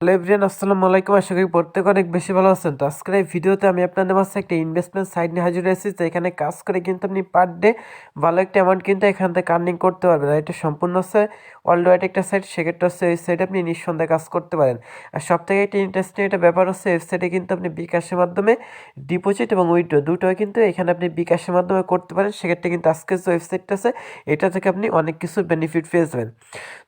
Hello everyone আসসালামু আলাইকুম। আশা করি প্রত্যেকে অনেক বেশি ভালো আছেন। তো আজকের এই ভিডিওতে আমি আপনাদের মাঝে একটা ইনভেস্টমেন্ট সাইট নিয়ে হাজির হয়েছি, তো এখানে কাজ করে কিন্তু আপনি পার ডে ভালো একটা অ্যামাউন্ট কিন্তু এখান থেকে আর্নিং করতে পারবেন। আর এটা সম্পূর্ণ হচ্ছে ওয়ার্ল্ড ওয়াইড একটা সাইট সেক্ষেত্রে হচ্ছে ওই সাইটে আপনি নিঃসন্দেহে কাজ করতে পারেন। আর সব থেকে একটা ইন্টারেস্টিং একটা ব্যাপার হচ্ছে ওয়েবসাইটে কিন্তু আপনি বিকাশের মাধ্যমে ডিপোজিট এবং উইথড্র দুটোই কিন্তু এখানে আপনি বিকাশের মাধ্যমে করতে পারেন। সেক্ষেত্রে কিন্তু আজকের যে ওয়েবসাইটটা আছে, এটা থেকে আপনি অনেক কিছু বেনিফিট পেয়ে যাবেন।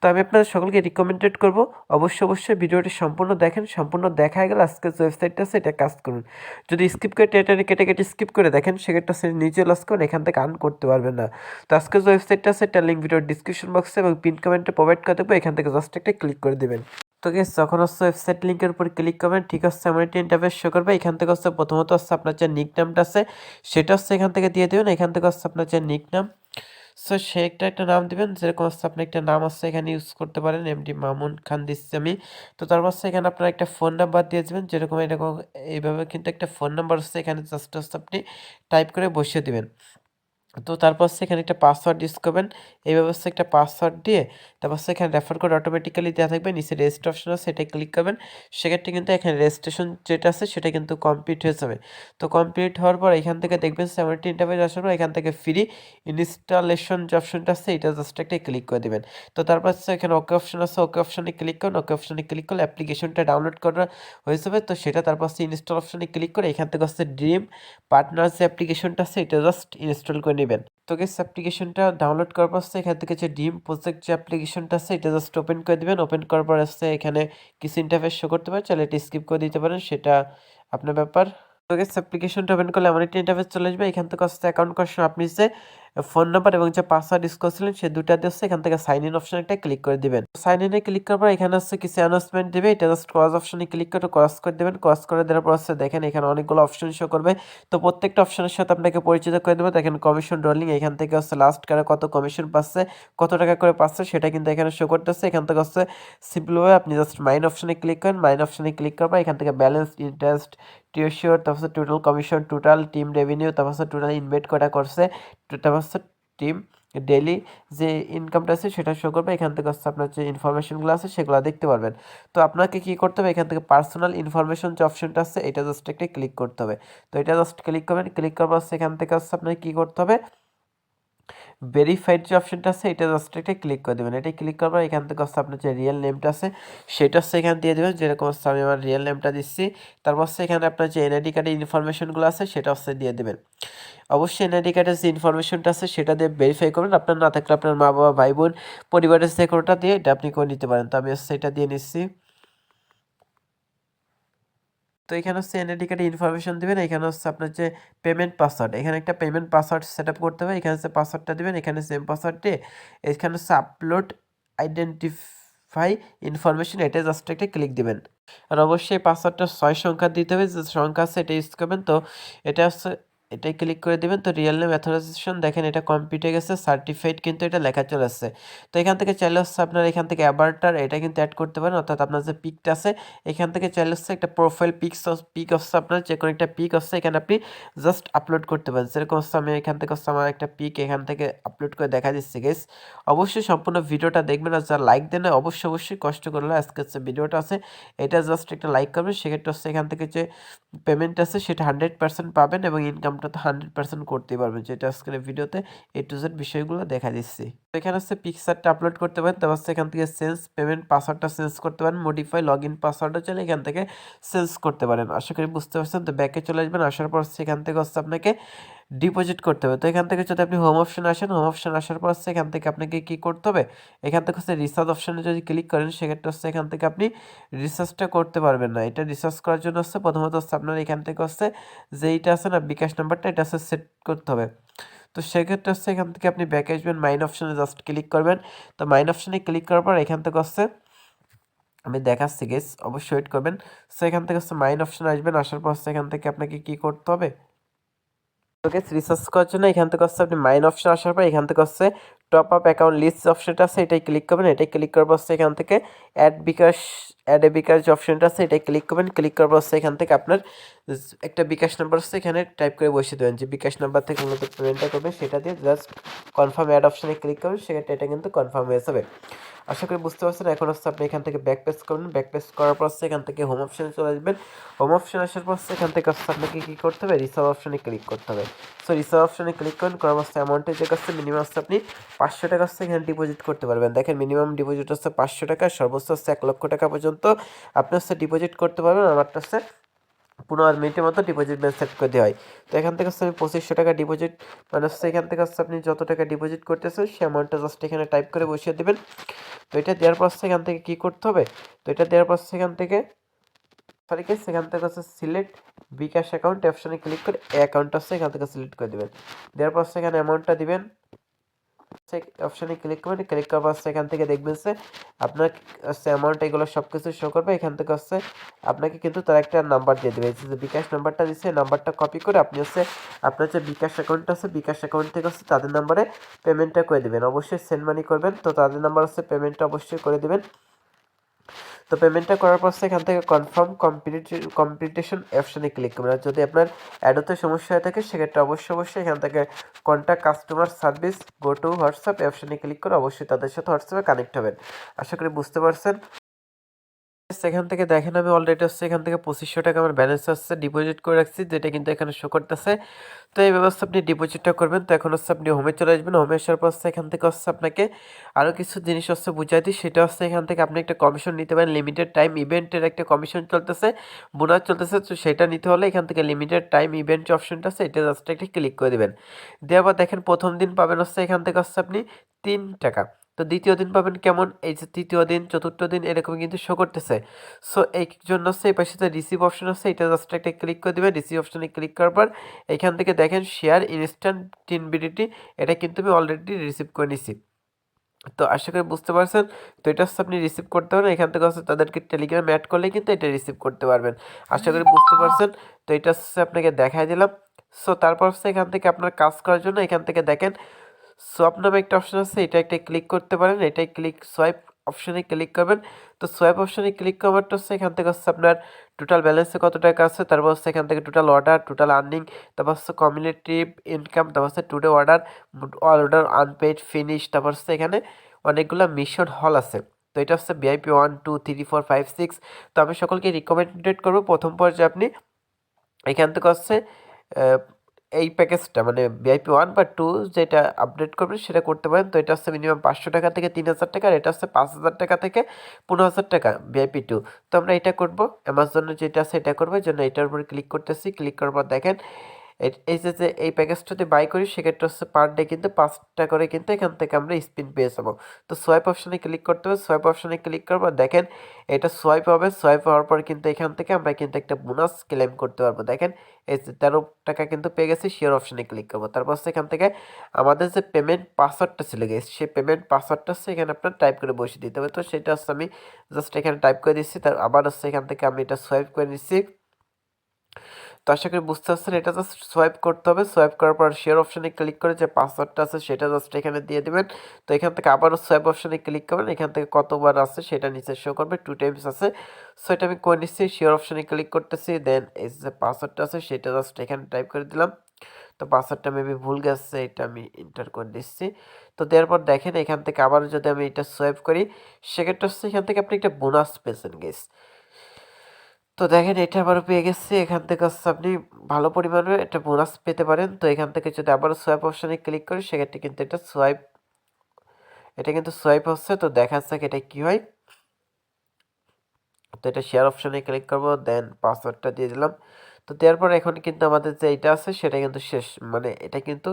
তো আমি আপনাদের সকলকে রিকমেন্ডেড করব। অবশ্যই অবশ্যই ভিডিওটি সম্পূর্ণ দেখেন, সম্পূর্ণ দেখা গেলে আজকে যে ওয়েবসাইটটা আছে, এটা কাজ করুন। যদি স্কিপ করে টেটারে কেটে কেটে স্কিপ করে দেখেন, সেক্ষেত্রে সে নিচে লস করেন এখান থেকে আর্ন করতে পারবেন না। তো আজকে যে ওয়েবসাইটটা আছে, এটা লিঙ্ক ভিডিওর ডিসক্রিপশন বক্সে এবং পিন কমেন্টে প্রোভাইড করে দেবো, এখান থেকে জাস্ট একটা ক্লিক করে দেবেন। তো গেস যখন হচ্ছে ওয়েবসাইট লিঙ্কের উপর ক্লিক করবেন, ঠিক আছে আমার একটি ইন্টারফেস শো করবে, এখান থেকে হচ্ছে প্রথমত হচ্ছে আপনার যে নিক নামটা আছে, সেটা হচ্ছে এখান থেকে দিয়ে দেবেন, এখান থেকে হচ্ছে আপনার যে নিক নাম সো সে একটা একটা নাম দেবেন, যেরকম হচ্ছে আপনি একটা নাম আছে এখানে ইউজ করতে পারেন এমডি মামুন খান দিচ্ছি আমি। তো তারপর হচ্ছে এখানে আপনার একটা ফোন নাম্বার দিয়ে দেবেন, যেরকম এরকম এইভাবে কিন্তু একটা ফোন নাম্বার হচ্ছে এখানে জাস্ট হচ্ছে আপনি টাইপ করে বসিয়ে দিবেন। তো তারপর এখানে একটা পাসওয়ার্ড ইউজ করবেন। এইভাবে হচ্ছে একটা পাসওয়ার্ড দিয়ে তারপর এখানে রেফার কোড অটোমেটিক্যালি দেওয়া থাকবে। নিচে রেজিস্টার অপশন আছে সেটাই ক্লিক করবেন। সেক্ষেত্রে কিন্তু এখানে রেজিস্ট্রেশন যেটা আছে, সেটা কিন্তু কমপ্লিট হয়ে যাবে। তো কমপ্লিট হওয়ার পর এখান থেকে দেখবেন সেভেন্টি ইন্টারভেজ আসার পর এখান থেকে ফ্রি ইনস্টলেশন যে অপশনটা আছে, এটা জাস্ট একটা ক্লিক করে দেবেন। তো তারপর এখানে ওকে অপশন আছে ওকে অপশনে ক্লিক করুন। ওকে অপশনে ক্লিক করলে অ্যাপ্লিকেশনটা ডাউনলোড করা হয়ে যাবে। তো সেটা তারপর ইনস্টল অপশনে ক্লিক করে এখান থেকে হচ্ছে ড্রিম পার্টনার যে অ্যাপ্লিকেশনটা আছে, এটা জাস্ট ইনস্টল করে নেবেন। তো গেস অ্যাপ্লিকেশনটা ডাউনলোড করার পর এখান থেকে যে ডিম প্রজেক্ট যে অ্যাপ্লিকেশনটা আছে, এটা জাস্ট ওপেন করে দেবেন। ওপেন করার পর আসছে এখানে কিছু ইন্টারফেস শো করতে পারে চাইলে এটা স্কিপ করে দিতে পারেন, সেটা আপনার ব্যাপার। তো গেস অ্যাপ্লিকেশনটা ওপেন করলে এমন একটা ইন্টারফেস চলে আসবে। এখান থেকে আসতে অ্যাকাউন্ট করার সময় আপনি যে ফোন নাম্বার এবং যে পাসওয়ার্ড ইউজ করছিলেন সেই দুটা দিয়ে এখান থেকে সাইন ইন অপশন একটা ক্লিক করে দিবেন। সাইন ইনে ক্লিক করার পর এখানে হচ্ছে কিছু অ্যানাউন্সমেন্ট দেবে। এটা জাস্ট ক্রস অপশনে ক্লিক করে ক্রস করে দেবেন। ক্রস করে দেওয়ার পর হচ্ছে দেখেন এখানে অনেকগুলো অপশন শো করবে। তো প্রত্যেকটা অপশনের সাথে আপনাকে পরিচিত করে দেবো। দেখেন কমিশন রোলিং এখান থেকে হচ্ছে লাস্ট কারে কত কমিশন পাচ্ছে, কত টাকা করে পাচ্ছে, সেটা কিন্তু এখানে শো করতেছে। এখান থেকে হচ্ছে সিম্পলভাবে আপনি জাস্ট মাইন অপশনে ক্লিক করেন। মাইন অপশনে ক্লিক করার পর এখান থেকে ব্যালেন্স ইন্টারেস্ট টিউশিওর তারপর total commission total team revenue তারপর টোটাল ইনভেস্ট করা করছে, তারপর টিম ডেলি যে ইনকামটা আছে সেটা শো করবে, এখান থেকে হচ্ছে আপনার যে ইনফরমেশনগুলো আছে সেগুলো দেখতে পারবেন। তো আপনাকে কি করতে হবে? এখান থেকে পার্সোনাল ইনফরমেশন যে অপশনটা আছে, এটা জাস্ট একটা ক্লিক করতে হবে। তো এটা জাস্ট ক্লিক করবেন ক্লিক করার পর এখান থেকে হচ্ছে আপনাকে কী করতে হবে? ভেরিফাইড যে অপশনটা আছে, এটা জাস্ট একটা ক্লিক করে দেবেন। এটা ক্লিক করবার এখান থেকে হচ্ছে আপনার যে রিয়েল নেমটা আছে, সেটা হচ্ছে এখানে দিয়ে দেবেন। যেরকম হচ্ছে আমি আমার রিয়েল নেমটা দিচ্ছি, তারপর হচ্ছে এখানে আপনার যে এনআইডি কার্ডের ইনফরমেশনগুলো আছে, সেটা হচ্ছে দিয়ে দেবেন। অবশ্যই এনআইডি কার্ডের যে ইনফরমেশনটা আছে, সেটা দিয়ে ভেরিফাই করবেন। আপনার না থাকলে আপনার মা বাবা ভাই বোন পরিবারের যে কোনোটা দিয়ে, এটা আপনি করে নিতে পারেন। তো আমি হচ্ছে এটা দিয়ে নিচ্ছি। তো এখানে হচ্ছে এনআইডি ইনফরমেশন দেবেন, এখানে হচ্ছে আপনার যে পেমেন্ট পাসওয়ার্ড এখানে একটা পেমেন্ট পাসওয়ার্ড সেট আপ করতে হবে, এখানে হচ্ছে পাসওয়ার্ডটা দেবেন, এখানে সেম পাসওয়ার্ড দিয়ে এখানে হচ্ছে আপলোড আইডেন্টিফাই ইনফরমেশন এটা জাস্ট একটা ক্লিক দেবেন। আর অবশ্যই পাসওয়ার্ডটা ছয় সংখ্যা দিতে হবে, যে সংখ্যা আছে এটা ইউজ করবেন, তো এটা হচ্ছে এটাই ক্লিক করে দেবেন। তো রিয়েল নেম অ্যাথোরাইজেশন দেখেন এটা কমপ্লিট হয়ে গেছে সার্টিফাইড কিন্তু এটা লেখা চলে আসছে। তো এখান থেকে চাইলে হচ্ছে আপনার, এখান থেকে অ্যাবারটার এটা কিন্তু অ্যাড করতে পারেন। অর্থাৎ আপনার যে পিকটা আছে, এখান থেকে চাইলে হচ্ছে একটা প্রোফাইল পিকস পিক হচ্ছে আপনার যে কোনো একটা পিক হচ্ছে এখানে আপনি জাস্ট আপলোড করতে পারেন। যেরকম হচ্ছে আমি এখান থেকে হচ্ছে আমার একটা পিক এখান থেকে আপলোড করে দেখা দিচ্ছে গেস অবশ্যই সম্পূর্ণ ভিডিওটা দেখবেন আর যারা লাইক দেন অবশ্যই অবশ্যই কষ্ট করলে আজকে যে ভিডিওটা আছে, এটা জাস্ট একটা লাইক করবেন। সেক্ষেত্রে হচ্ছে এখান থেকে যে পেমেন্ট আছে, সেটা হান্ড্রেড পার্সেন্ট পাবেন এবং ইনকামটা তো হান্ড্রেড পার্সেন্ট করতেই পারবেন। যেটা আজকের ভিডিওতে এ টু জেড বিষয়গুলো দেখা দিচ্ছি। এখানে হচ্ছে পিকচারটা আপলোড করতে পারেন, তারপর হচ্ছে এখান থেকে সেন্স পেমেন্ট পাসওয়ার্ডটা চেঞ্জ করতে পারেন মডিফাই লগ ইন পাসওয়ার্ডও চলে এখান থেকে চেঞ্জ করতে পারেন। আশা করি বুঝতে পারছেন, তো ব্যাকে চলে আসবেন, আসার পর সেখান থেকে হচ্ছে আপনাকে ডিপোজিট করতে হবে। তো এখান থেকে যদি আপনি হোম অপশন আসেন হোম অপশন আসার পর হচ্ছে এখান থেকে আপনাকে কী করতে হবে? এখান থেকে হচ্ছে রিসার্চ অপশানে যদি ক্লিক করেন, সেক্ষেত্রে হচ্ছে এখান থেকে আপনি রিসার্চটা করতে পারবেন না। এটা রিসার্চ করার জন্য হচ্ছে প্রথমত হচ্ছে আপনার এখান থেকে হচ্ছে যেইটা আছে না, বিকাশ নাম্বারটা এটা হচ্ছে সেট করতে হবে। তো সেক্ষেত্রে হচ্ছে এখান থেকে আপনি ব্যাক আসবেন মাইন অপশানে জাস্ট ক্লিক করবেন। তো মাইন অপশানে ক্লিক করার পর এখান থেকে হচ্ছে আমি দেখাচ্ছি গেস অবশ্যই ওয়েট করবেন। সো এখান থেকে হচ্ছে মাইন অপশান আসবেন, আসার পর হচ্ছে এখান থেকে আপনাকে কি করতে হবে? ওকে রিসার্চ করার জন্য এখান থেকে হচ্ছে আপনি মাইন অপশন আসার পর এখান থেকে হচ্ছে টপ আপ অ্যাকাউন্ট লিস্ট অপশনটা আছে, এটাই ক্লিক করবেন, এটাই ক্লিক করার পর এখান থেকে অ্যাড বিকাশ অ্যাড এ বিকাশ যে অপশনটা আছে, এটাই ক্লিক করবেন ক্লিক করার পর এখান থেকে আপনার একটা বিকাশ নাম্বার হচ্ছে এখানে টাইপ করে বসিয়ে দেবেন যে বিকাশ নাম্বার থেকে মূলত পেমেন্টটা করবেন সেটা দিয়ে জাস্ট কনফার্ম অ্যাড অপশনে ক্লিক করবেন, সেক্ষেত্রে এটা কিন্তু কনফার্ম হয়ে যাবে। আশা করি বুঝতে পারছেন, এখন হচ্ছে আপনি এখান থেকে ব্যাক পেজ করবেন ব্যাক পেজ করার পর এখান থেকে হোম অপশনে চলে আসবেন। হোম অপশন আসার পর এখান থেকে হচ্ছে আপনাকে কী করতে হবে? রিসার্ভ অপশনে ক্লিক করতে হবে। সো রিসার্ভ অপশনে ক্লিক করেন, করার পর অ্যামাউন্টের যে কাছে মিনিমাম আপনি পাঁচশো টাকা হচ্ছে এখানে ডিপোজিট করতে পারবেন। দেখেন মিনিমাম ডিপোজিট হচ্ছে পাঁচশো টাকা, সর্বোচ্চ হচ্ছে এক লক্ষ টাকা পর্যন্ত আপনি হচ্ছে ডিপোজিট করতে পারবেন। আমারটা হচ্ছে পনেরো মিনিটের মতো ডিপোজিট ব্যাংক সেট করে দেওয়া হয়। তো এখান থেকে হচ্ছে আমি পঁচিশশো টাকা ডিপোজিট মানে হচ্ছে এখান থেকে হচ্ছে আপনি যত টাকা ডিপোজিট করতেছেন, সে অ্যামাউন্টটা জাস্ট এখানে টাইপ করে বসিয়ে দেবেন। তো এটা দেওয়ার পর এখান থেকে কী করতে হবে? তো এটা দেওয়ার পর এখান থেকে সরি কেস সেখান থেকে হচ্ছে সিলেক্ট বিকাশ অ্যাকাউন্ট অপশানে ক্লিক করে অ্যাকাউন্টটা হচ্ছে এখান থেকে সিলেক্ট করে দেবেন। দেওয়ার পর সেখানে অ্যামাউন্টটা দিবেন। অপশানে ক্লিক করবেন ক্লিক করার পর এখান থেকে দেখবেন যে আপনার হচ্ছে অ্যামাউন্ট এগুলো সব কিছু শো করবে, এখান থেকে হচ্ছে আপনাকে কিন্তু তার একটা নাম্বার দিয়ে দেবে। যে বিকাশ নাম্বারটা দিচ্ছে নাম্বারটা কপি করে আপনি হচ্ছে আপনার যে বিকাশ অ্যাকাউন্ট আছে, বিকাশ অ্যাকাউন্ট থেকে হচ্ছে তাদের নাম্বারে পেমেন্টটা করে দেবেন। অবশ্যই সেন্ড মানি করবেন, তো তাদের নাম্বার হচ্ছে পেমেন্টটা অবশ্যই করে দেবেন। তো পেমেন্টটা করার পর এখান থেকে কনফার্ম কমপ্লিট কমপ্লিটেশন অপশানে ক্লিক করবেন। আর যদি আপনার অ্যাডোতে সমস্যা হয়ে থাকে, সেক্ষেত্রে অবশ্যই অবশ্যই এখান থেকে contact customer service go to WhatsApp অপশানে ক্লিক করে অবশ্যই তাদের সাথে হোয়াটসঅ্যাপে কানেক্ট হবেন। আশা করি বুঝতে পারছেন। সেখান থেকে দেখেন আমি অলরেডি হচ্ছে এখান থেকে পঁচিশশো টাকা আমার ব্যালেন্স আসছে ডিপোজিট করে রাখছি, যেটা কিন্তু এখানে শো করতেছে। তো এই ব্যবস্থা আপনি ডিপোজিটটা করবেন। তো এখন হচ্ছে আপনি হোমে চলে আসবেন। হোমে আসার পর হচ্ছে এখান থেকে হচ্ছে আপনাকে আরও কিছু জিনিস হচ্ছে বুঝাই দিই। সেটা হচ্ছে এখান থেকে আপনি একটা কমিশন নিতে পারেন। লিমিটেড টাইম ইভেন্টের একটা কমিশন চলতেছে বোনাস চলতেছে। তো সেটা নিতে হলে এখান থেকে লিমিটেড টাইম ইভেন্ট যে অপশনটা আছে, এটা জাস্ট একটা ক্লিক করে দেবেন। দেওয়ার পর দেখেন প্রথম দিন পাবেন হচ্ছে এখান থেকে হচ্ছে আপনি তিন টাকা। তো দ্বিতীয় দিন পাবেন কেমন? এই যে তৃতীয় দিন, চতুর্থ দিন এরকম কিন্তু শো করতেছে। সো এই জন্য হচ্ছে এই পাশে যে রিসিভ অপশন আছে, এটা জাস্ট একটা ক্লিক করে দেবেন। রিসিভ অপশনে ক্লিক করার পর এখান থেকে দেখেন শেয়ার ইনস্ট্যান্ট টিনবিডিটি এটা কিন্তু আমি অলরেডি রিসিভ করে নিছি। তো আশা করি বুঝতে পারছেন। তো এটা হচ্ছে আপনি রিসিভ করতে পারেন। এখান থেকে হচ্ছে তাদেরকে টেলিগ্রামে অ্যাড করলে কিন্তু এটা রিসিভ করতে পারবেন। আশা করি বুঝতে পারছেন। তো এটা হচ্ছে আপনাকে দেখাই দিলাম। সো তারপর হচ্ছে এখান থেকে আপনার কাজ করার জন্য এখান থেকে দেখেন সোয়াপ নামে একটা অপশন আছে, এটা একটা ক্লিক করতে পারেন, এটাই ক্লিক সোয়াইপ অপশনে ক্লিক করবেন। তো সোয়াইপ অপশনে ক্লিক করারটা হচ্ছে এখান থেকে হচ্ছে আপনার টোটাল ব্যালেন্সে কত টাকা আছে, তারপর হচ্ছে এখান থেকে টোটাল অর্ডার টোটাল আর্নিং তারপর হচ্ছে কমিউনিটি ইনকাম তারপর হচ্ছে today order all order unpaid finish তারপর হচ্ছে এখানে অনেকগুলো মিশন হল আছে। তো এটা হচ্ছে VIP one two three four five six তো আমি সকলকে রিকমেন্ডেড করব, প্রথম পর্যায়ে আপনি এখান থেকে হচ্ছে এই প্যাকেজটা মানে ভিআইপি ওয়ান বা টু যেটা আপডেট করবেন সেটা করতে পারেন। তো এটা হচ্ছে মিনিমাম পাঁচশো টাকা থেকে তিন হাজার টাকা, আর এটা হচ্ছে পাঁচ হাজার টাকা থেকে পনেরো হাজার টাকা ভিআইপি টু তো আমরা এটা করব অ্যামাজনের যেটা আছে এটা করব, এই জন্য এটার উপরে ক্লিক করতেছি। ক্লিক করার পর দেখেন এই- যে যে এই প্যাকেজটাতে বাই করি, সেক্ষেত্রে হচ্ছে পার ডে কিন্তু পাঁচটা করে কিন্তু এখান থেকে আমরা স্পিন পেয়ে যাব। তো সোয়াইপ অপশানে ক্লিক করতে হবে সোয়াইপ অপশনে ক্লিক করব। দেখেন, এটা সোয়াইপ হবে সোয়াইপ হওয়ার পর কিন্তু এখান থেকে আমরা কিন্তু একটা বোনাস ক্লেম করতে পারব। দেখেন, এই যে তেরো টাকা কিন্তু পেয়ে গেছি শেয়ার অপশানে ক্লিক করব। তারপর হচ্ছে এখান থেকে আমাদের যে পেমেন্ট পাসওয়ার্ডটা ছিল গেছে সেই পেমেন্ট পাসওয়ার্ডটা হচ্ছে এখানে আপনার টাইপ করে বসিয়ে দিতে হবে। তো সেটা হচ্ছে আমি জাস্ট এখানে টাইপ করে দিচ্ছি, তার আবার হচ্ছে এখান থেকে আমি এটা সোয়াইপ করে নিচ্ছি। তো আশা করি বুঝতে পারছেন, এটা জাস্ট সোয়াইপ করতে হবে। সোয়াইপ করার পর শেয়ার অপশানে ক্লিক করে যে পাসওয়ার্ডটা আছে সেটা জাস্ট এখানে দিয়ে দেবেন। তো এখান থেকে আবারও সোয়াইপ অপশানে ক্লিক করবেন। এখান থেকে কতবার আছে সেটা নিচে শো করবে। টু টাইমস আছে। সো এটা আমি করে নিচ্ছি শেয়ার অপশানে ক্লিক করতেছি। দেন এই যে পাসওয়ার্ডটা আছে সেটা জাস্ট এখানে টাইপ করে দিলাম। তো পাসওয়ার্ডটা মেবি ভুল গেছে, এটা আমি এন্টার করে দিচ্ছি তো দেওয়ার পর দেখেন এখান থেকে আবারও যদি আমি এটা সোয়াইপ করি, সেক্ষেত্রে হচ্ছে এখান থেকে আপনি একটা বোনাস পেয়েছেন গেস তো দেখেন, এটা আবারও পেয়ে গেছি। এখান থেকে হচ্ছে আপনি ভালো পরিমাণে একটা বোনাস পেতে পারেন। তো এখান থেকে যদি আবারও সোয়াইপ অপশানে ক্লিক করি সেক্ষেত্রে কিন্তু এটা সোয়াইপ এটা কিন্তু সোয়াইপ হচ্ছে। তো দেখা যাক এটা কি হয়? তো এটা শেয়ার অপশানে ক্লিক করব দেন পাসওয়ার্ডটা দিয়ে দিলাম। তো দেওয়ার পর এখন কিন্তু আমাদের যে এটা আছে, সেটা কিন্তু শেষ। মানে এটা কিন্তু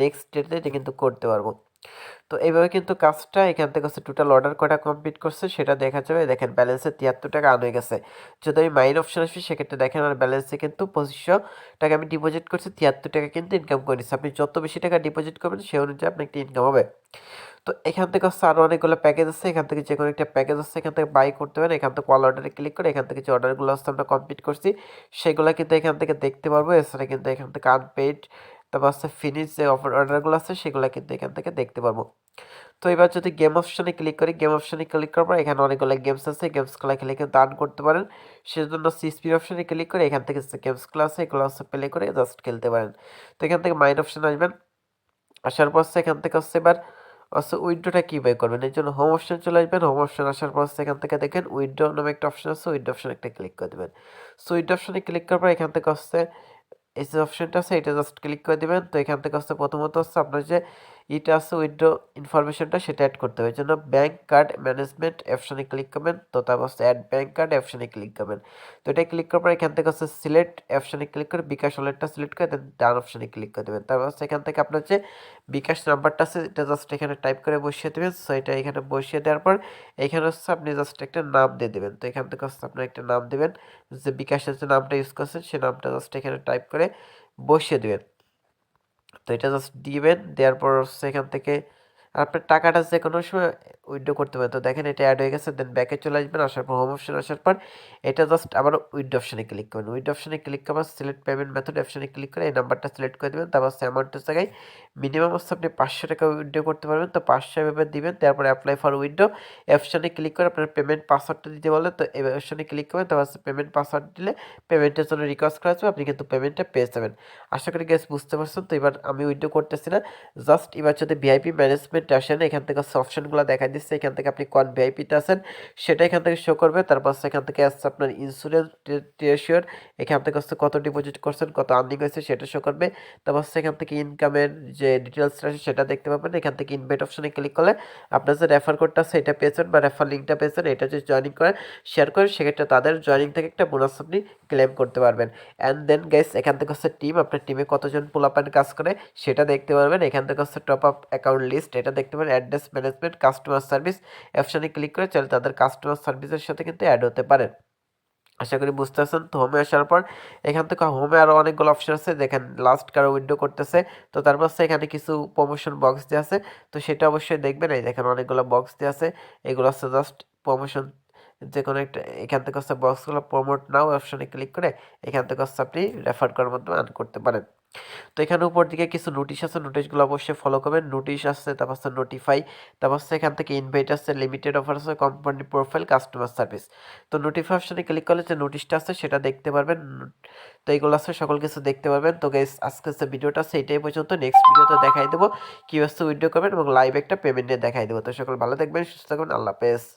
নেক্সট ডেটে এটা কিন্তু করতে পারব। তো এইভাবে কিন্তু কাজটা এখান থেকে হচ্ছে টোটাল অর্ডার কটা কমপ্লিট করছে সেটা দেখা যাবে। দেখেন ব্যালেন্সে তিয়াত্তর টাকা আন হয়ে গেছে। যদি আমি মাইন অপশন আসি, সেক্ষেত্রে দেখেন আমার ব্যালেন্সে কিন্তু পঁচিশশো টাকা আমি ডিপোজিট করছি, তিয়াত্তর টাকা কিন্তু ইনকাম করে আপনি যত বেশি টাকা ডিপোজিট করবেন, সেই অনুযায়ী আপনার একটা ইনকাম হবে। তো এখান থেকে হচ্ছে আরও অনেকগুলো প্যাকেজ আছে। এখান থেকে যে কোনো একটা প্যাকেজ আছে, এখান থেকে বাই করতে পারেন। এখান থেকে কল অর্ডারে ক্লিক করে এখান থেকে যে অর্ডারগুলো হচ্ছে আমরা কমপ্লিট করছি, সেগুলো কিন্তু এখান থেকে দেখতে পারব। এছাড়া কিন্তু এখান থেকে আনপেড তারপর হচ্ছে ফিনিশ যে অফার অর্ডারগুলো আছে, সেগুলো কিন্তু এখান থেকে দেখতে পারব। তো এবার যদি গেম অপশনে ক্লিক করি গেম অপশনে ক্লিক করার পর এখানে অনেকগুলো গেমস আছে গেমসগুলো খেলে কিন্তু আর্ন করতে পারেন। সেজন্য সিসপির অপশনে ক্লিক করে এখান থেকে গেমসগুলো আছে, এগুলো হচ্ছে প্লে করে জাস্ট খেলতে পারেন। তো এখান থেকে মাইন্ড অপশনে আসবেন। আসার পর এখান থেকে হচ্ছে এবার হচ্ছে উইন্ডোটা কীভাবে করবেন? এই জন্য হোম অপশন চলে আসবেন। হোম অপশন আসার পর এখান থেকে দেখেন উইন্ডো নামে একটা অপশন আছে উইন্ডো অপশন একটা ক্লিক করে দেবেন। সো উইন্ডো অপশনে ক্লিক করার পর এখান থেকে হচ্ছে এই যে অপশনটা আছে, এটা জাস্ট ক্লিক করে দেবেন। তো এখান থেকে হচ্ছে প্রথমত হচ্ছে আপনার যে ইটা আছে উইন্ডো ইনফরমেশনটা সেটা অ্যাড করতে হবে। জন্য ব্যাঙ্ক কার্ড ম্যানেজমেন্ট অপশনে ক্লিক করবেন। তো তারপর হচ্ছে অ্যাড ব্যাঙ্ক কার্ড অপশনে ক্লিক করবেন। তো এটা ক্লিক করার পর এখান থেকে হচ্ছে সিলেক্ট অপশনে ক্লিক করে বিকাশ ওয়ালেটটা সিলেক্ট করে দেন ডান অপশনে ক্লিক করে দেবেন। তারপর হচ্ছে এখান থেকে আপনার যে বিকাশ নাম্বারটা আছে, এটা জাস্ট এখানে টাইপ করে বসিয়ে দেবেন। সো এটা এখানে বসিয়ে দেওয়ার পর এখানে হচ্ছে আপনি জাস্ট একটা নাম দিয়ে দেবেন। তো এখান থেকে হচ্ছে আপনার একটা নাম দেবেন। যে বিকাশের যে নামটা ইউজ করছেন সেই নামটা জাস্ট এখানে টাইপ করে বসিয়ে দেবেন। তো এটা জাস্ট দিবেন দেওয়ার পর সেখান থেকে আপনার টাকাটা যে কোনো সময় উইথড্র করতে পারেন। তো দেখেন এটা অ্যাড হয়ে গেছে দেন ব্যাকে চলে আসবেন, আসার পর হোম অপশন আসার পর এটা জাস্ট আবার উইথড্র অপশনে ক্লিক করবেন। উইথড্র অপশনে ক্লিক করার সিলেক্ট পেমেন্ট মেথড অপশনে ক্লিক করে এই নাম্বারটা সিলেক্ট করে দেবেন। তারপর সে অ্যামাউন্টের জায়গায় মিনিমাম হচ্ছে আপনি পাঁচশো টাকা উইথড্র করতে পারবেন। তো পাঁচশো এভাবে দিবেন, তারপরে অ্যাপ্লাই ফর উইথড্র অপশনে ক্লিক করে আপনার পেমেন্ট পাসওয়ার্ডটা দিতে বলে তো এই অপশনে ক্লিক করবেন, তারপর পেমেন্ট পাসওয়ার্ড দিলে পেমেন্টের জন্য রিকোয়েস্ট করা যাবে আপনি কিন্তু পেমেন্টটা পেয়ে যাবেন। আশা করি গ্যাস বুঝতে পারছেন, তো এবার আমি উইথড্র করতেছি না। জাস্ট এবার যদি ভিআইপি ম্যানেজমেন্ট আসেন এখান থেকে অপশনগুলো দেখা দিচ্ছে, এখান থেকে আপনি কোন ভিআইপিতে আছেন, সেটা এখান থেকে শো করবে, তারপর এখান থেকে আসছে আপনার ইন্স্যুরেন্স এখান থেকে হচ্ছে কত ডিপোজিট করছেন, কত আর্নিং হয়েছে সেটা শো করবে, তারপর এখান থেকে ইনকামের যে ডিটেলসটা আছে সেটা দেখতে পাবেন, এখান থেকে ইনভাইট অপশনে ক্লিক করলে আপনার যে রেফার কোডটা আছে এটা পেয়েছেন বা রেফার লিঙ্কটা পেয়েছেন, এটা যদি জয়েনিং করেন শেয়ার করেন সেক্ষেত্রে তাদের জয়েনিং থেকে একটা বোনাস আপনি ক্লেম করতে পারবেন। অ্যান্ড দেন গাইস এখান থেকে হচ্ছে টিম আপনার টিমে কতজন পোলাপান কাজ করে সেটা দেখতে পারবেন, এখান থেকে হচ্ছে টপ আপ অ্যাকাউন্ট লিস্ট এটা দেখতে পারেন, অ্যাড্রেস ম্যানেজমেন্ট কাস্টমার সার্ভিস অপশানে ক্লিক করে চাইলে তাদের কাস্টমার সার্ভিসের সাথে কিন্তু অ্যাড হতে পারেন। আশা করি বুঝতে পারছেন, তো হোমে আসার পর এখান থেকে হোমে আরও অনেকগুলো অপশন আছে, দেখেন লাস্ট কারও উইন্ডো করতেছে, তো তারপর হচ্ছে এখানে কিছু প্রমোশন বক্স দিয়ে আছে, তো সেটা অবশ্যই দেখবেন, এই দেখেন অনেকগুলো বক্স দিয়ে আছে, এগুলো আছে জাস্ট প্রমোশন যে কোনো একটা, এখান থেকে হচ্ছে বক্সগুলো প্রমোট নাও অপশনে ক্লিক করে এখান থেকে হচ্ছে আপনি রেফার করার মাধ্যমে আর্ন করতে পারেন। তো এখানে উপর দিকে কিছু নোটিশ আছে নোটিশগুলো অবশ্যই ফলো করবেন। নোটিশ আসছে, তারপর হচ্ছে নোটিফাই তারপর হচ্ছে এখান থেকে ইনভাইট আসছে লিমিটেড অফার আছে কোম্পানি প্রোফাইল কাস্টমার সার্ভিস তো নোটিফাই অপশনে ক্লিক করলে যে নোটিশটা আছে সেটা দেখতে পারবেন। তো এইগুলো আছে, সকল কিছু দেখতে পারবেন। তো গাইস আজকে যে ভিডিওটা আছে, এটাই পর্যন্ত। নেক্সট ভিডিওতে দেখাই দেবো। কী হচ্ছে উইডিও করবেন এবং লাইভ একটা পেমেন্ট নিয়ে দেখাই দেবো। তো সকল ভালো দেখবেন সুস্থ থাকবেন আল্লাহ হাফেজ।